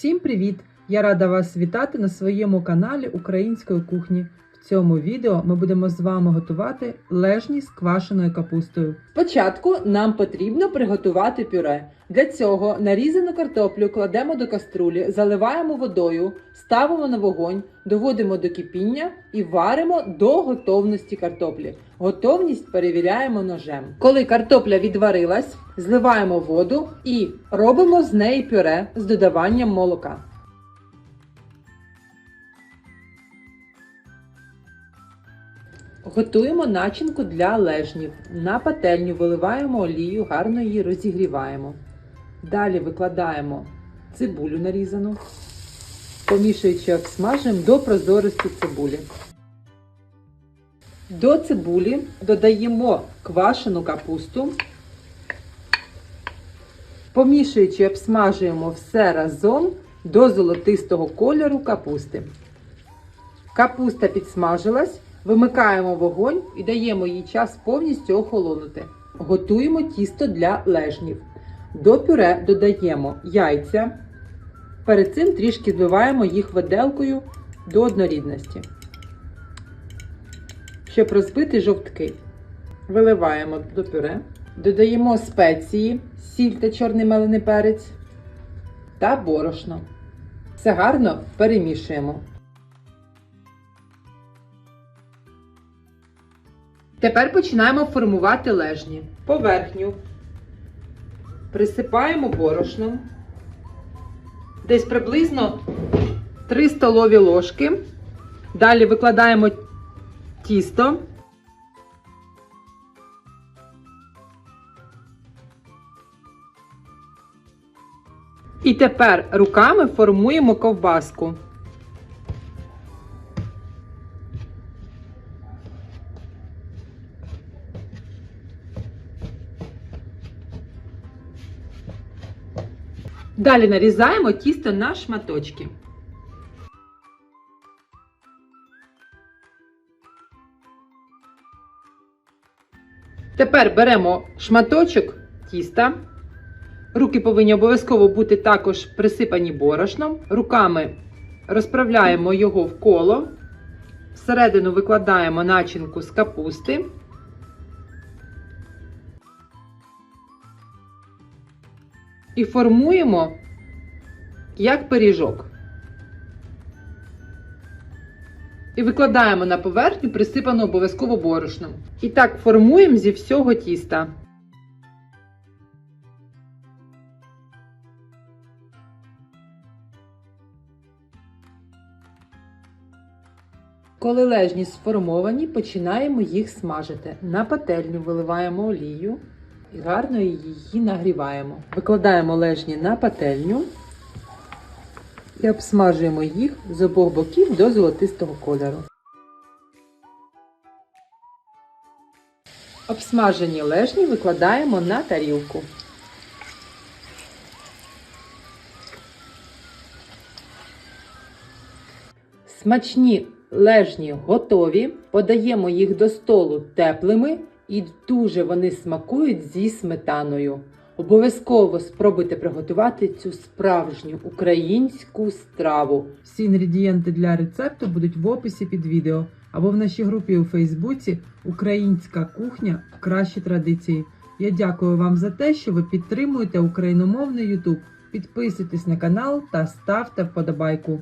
Всім привіт! Я рада вас вітати на своєму каналі Української кухні. Цьому відео ми будемо з вами готувати лежні з квашеною капустою. Спочатку нам потрібно приготувати пюре. Для цього нарізану картоплю кладемо до каструлі, заливаємо водою, ставимо на вогонь, доводимо до кипіння і варимо до готовності картоплі. Готовність перевіряємо ножем. Коли картопля відварилась, зливаємо воду і робимо з неї пюре з додаванням молока. Готуємо начинку для лежнів. На пательню виливаємо олію, гарно її розігріваємо. Далі викладаємо цибулю нарізану, помішуючи обсмажуємо до прозорості цибулі. До цибулі додаємо квашену капусту. Помішуючи, обсмажуємо все разом до золотистого кольору капусти. Капуста підсмажилась, вимикаємо вогонь і даємо їй час повністю охолонути. Готуємо тісто для лежнів. До пюре додаємо яйця. Перед цим трішки збиваємо їх виделкою до однорідності. Щоб розбити жовтки. Виливаємо до пюре. Додаємо спеції, сіль та чорний мелений перець та борошно. Все гарно перемішуємо. Тепер починаємо формувати лежні. Поверхню присипаємо борошном. Десь приблизно 3 столові ложки. Далі викладаємо тісто. І тепер руками формуємо ковбаску. Далі нарізаємо тісто на шматочки. Тепер беремо шматочок тіста. Руки повинні обов'язково бути також присипані борошном. Руками розправляємо його в коло. Всередину викладаємо начинку з капусти. І формуємо як пиріжок. І викладаємо на поверхню, присипану обов'язково борошном. І так формуємо зі всього тіста. Коли лежні сформовані, починаємо їх смажити. На пательню виливаємо олію і гарно її нагріваємо. Викладаємо лежні на пательню і обсмажуємо їх з обох боків до золотистого кольору. Обсмажені лежні викладаємо на тарілку. Смачні лежні готові. Подаємо їх до столу теплими і дуже вони смакують зі сметаною. Обов'язково спробуйте приготувати цю справжню українську страву. Всі інгредієнти для рецепту будуть в описі під відео або в нашій групі у Фейсбуці Українська кухня кращі традиції. Я дякую вам за те, що ви підтримуєте україномовний YouTube. Підписуйтесь на канал та ставте вподобайку.